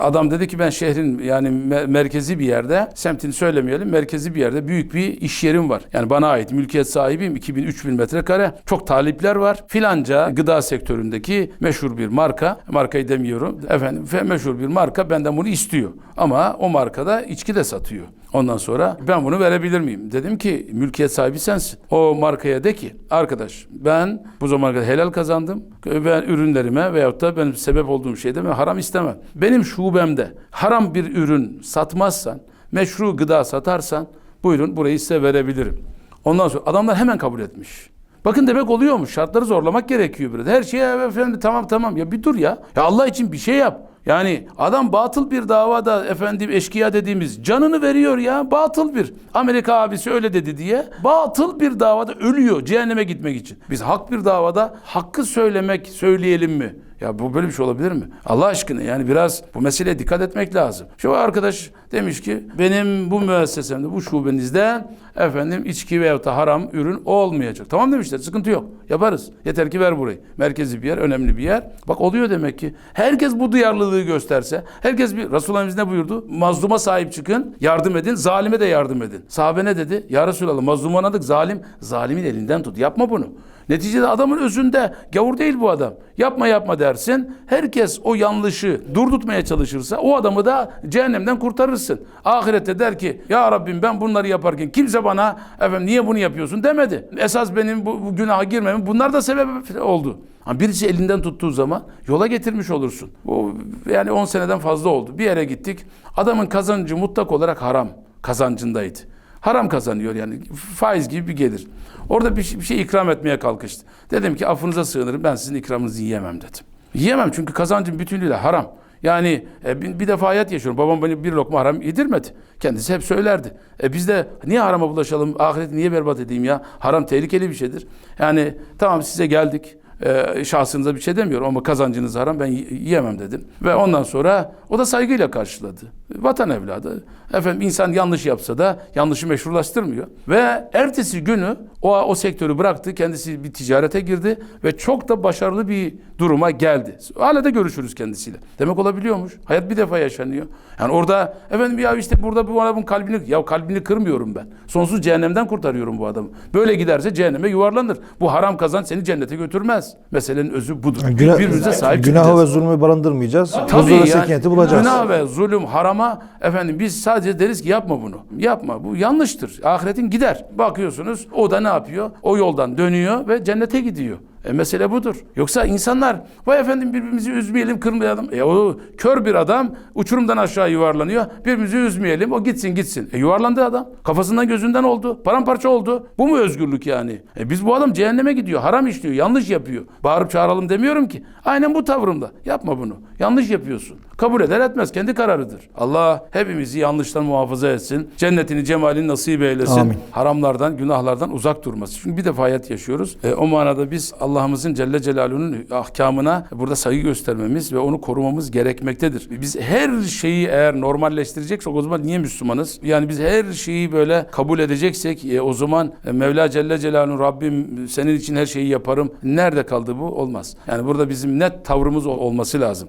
Adam dedi ki ben şehrin yani me- merkezi bir yerde, semtini söylemeyelim, merkezi bir yerde büyük bir iş yerim var. Yani bana ait mülkiyet sahibiyim 2000-3000 metrekare. Çok talipler var. Filanca gıda sektöründeki meşhur bir marka, markayı demiyorum. Efendim fe- meşhur bir marka benden bunu istiyor. Ama o markada içki de satıyor. Ondan sonra ben bunu verebilir miyim? Dedim ki mülkiyet sahibi sensin. O markaya de ki arkadaş ben bu zamana kadar helal kazandım. Ben ürünlerime veyahut da benim sebep olduğum şeyde ben haram istemem. Benim şubemde haram bir ürün satmazsan, meşru gıda satarsan buyurun burayı size verebilirim. Ondan sonra adamlar hemen kabul etmiş. Bakın demek oluyormuş. Şartları zorlamak gerekiyor biraz. Her şeye efendim tamam tamam ya bir dur ya. Ya Allah için bir şey yap. Yani adam batıl bir davada efendim eşkıya dediğimiz canını veriyor ya batıl bir. Amerika abisi öyle dedi diye batıl bir davada ölüyor cehenneme gitmek için. Biz hak bir davada hakkı söylemek söyleyelim mi? Ya bu böyle bir şey olabilir mi? Allah aşkına yani biraz bu meseleye dikkat etmek lazım. Şu arkadaş demiş ki benim bu müessesemde bu şubenizde efendim içki veyahut da haram ürün olmayacak. Tamam demişler sıkıntı yok yaparız. Yeter ki ver burayı. Merkezi bir yer önemli bir yer. Bak oluyor demek ki. Herkes bu duyarlılığı gösterse. Herkes bir Resulullah ne buyurdu? Mazluma sahip çıkın yardım edin zalime de yardım edin. Sahabe ne dedi? Ya Resulallah mazlum anadık zalim. Zalimin elinden tut yapma bunu. Neticede adamın özünde gavur değil bu adam. Yapma yapma dersin. Herkes o yanlışı durdurtmaya çalışırsa o adamı da cehennemden kurtarırsın. Ahirette der ki ya Rabbim ben bunları yaparken kimse bana efendim niye bunu yapıyorsun demedi. Esas benim bu, bu günaha girmemem bunlar da sebep oldu. Ama birisi elinden tuttuğu zaman yola getirmiş olursun. Bu yani 10 seneden fazla oldu. Bir yere gittik. Adamın kazancı mutlak olarak haram kazancındaydı. Haram kazanıyor yani faiz gibi bir gelir. Orada bir şey, bir şey ikram etmeye kalkıştı. Dedim ki affınıza sığınırım ben sizin ikramınızı yiyemem dedim. Yiyemem çünkü kazancım bütünüyle haram. Yani e, bir, bir defa hayat yaşıyorum. Babam beni bir lokma haram yedirmedi. Kendisi hep söylerdi. E biz de niye harama bulaşalım? Ahireti niye berbat edeyim ya? Haram tehlikeli bir şeydir. Yani tamam size geldik. E, şahsınıza bir şey demiyorum ama kazancınız haram ben yiyemem dedim. Ve ondan sonra o da saygıyla karşıladı. Vatan evladı. Efendim insan yanlış yapsa da yanlışı meşrulaştırmıyor. Ve ertesi günü o, o sektörü bıraktı. Kendisi bir ticarete girdi ve çok da başarılı bir duruma geldi. Hala da görüşürüz kendisiyle. Demek olabiliyormuş. Hayat bir defa yaşanıyor. Yani orada efendim ya işte burada bu adamın kalbini ya kalbini kırmıyorum ben. Sonsuz cehennemden kurtarıyorum bu adamı. Böyle giderse cehenneme yuvarlanır. Bu haram kazanç seni cennete götürmez. Meselenin özü budur. Günah, Birbirimize sahip çıkacağız. ve zulmü barındırmayacağız. Tabii Huzur ve yani, sekineti bulacağız. Günah ve zulüm, harama efendim biz sadece deriz ki yapma bunu. Yapma. Bu yanlıştır. Ahiretin gider. Bakıyorsunuz o da ne yapıyor? O yoldan dönüyor ve cennete gidiyor. E mesele budur. Yoksa insanlar vay efendim birbirimizi üzmeyelim, kırmayalım. E o kör bir adam uçurumdan aşağı yuvarlanıyor. Birbirimizi üzmeyelim. O gitsin gitsin. E yuvarlandı adam. Kafasından gözünden oldu. Paramparça oldu. Bu mu özgürlük yani? E biz bu adam cehenneme gidiyor. Haram işliyor. Yanlış yapıyor. Bağırıp çağıralım demiyorum ki. Aynen bu tavrımda. Yapma bunu. Yanlış yapıyorsun. Kabul eder etmez. Kendi kararıdır. Allah hepimizi yanlıştan muhafaza etsin. Cennetini, cemalini nasip eylesin. Amin. Haramlardan, günahlardan uzak durması. Çünkü bir defa hayat yaşıyoruz. E, o manada biz Allah'ımızın Celle Celaluhu'nun ahkamına burada saygı göstermemiz ve onu korumamız gerekmektedir. Biz her şeyi eğer normalleştireceksek o zaman niye Müslümanız? Yani biz her şeyi böyle kabul edeceksek e, o zaman e, Mevla Celle Celaluhu Rabbim senin için her şeyi yaparım. Nerede kaldı bu? Olmaz. Yani burada bizim net tavrımız ol- olması lazım.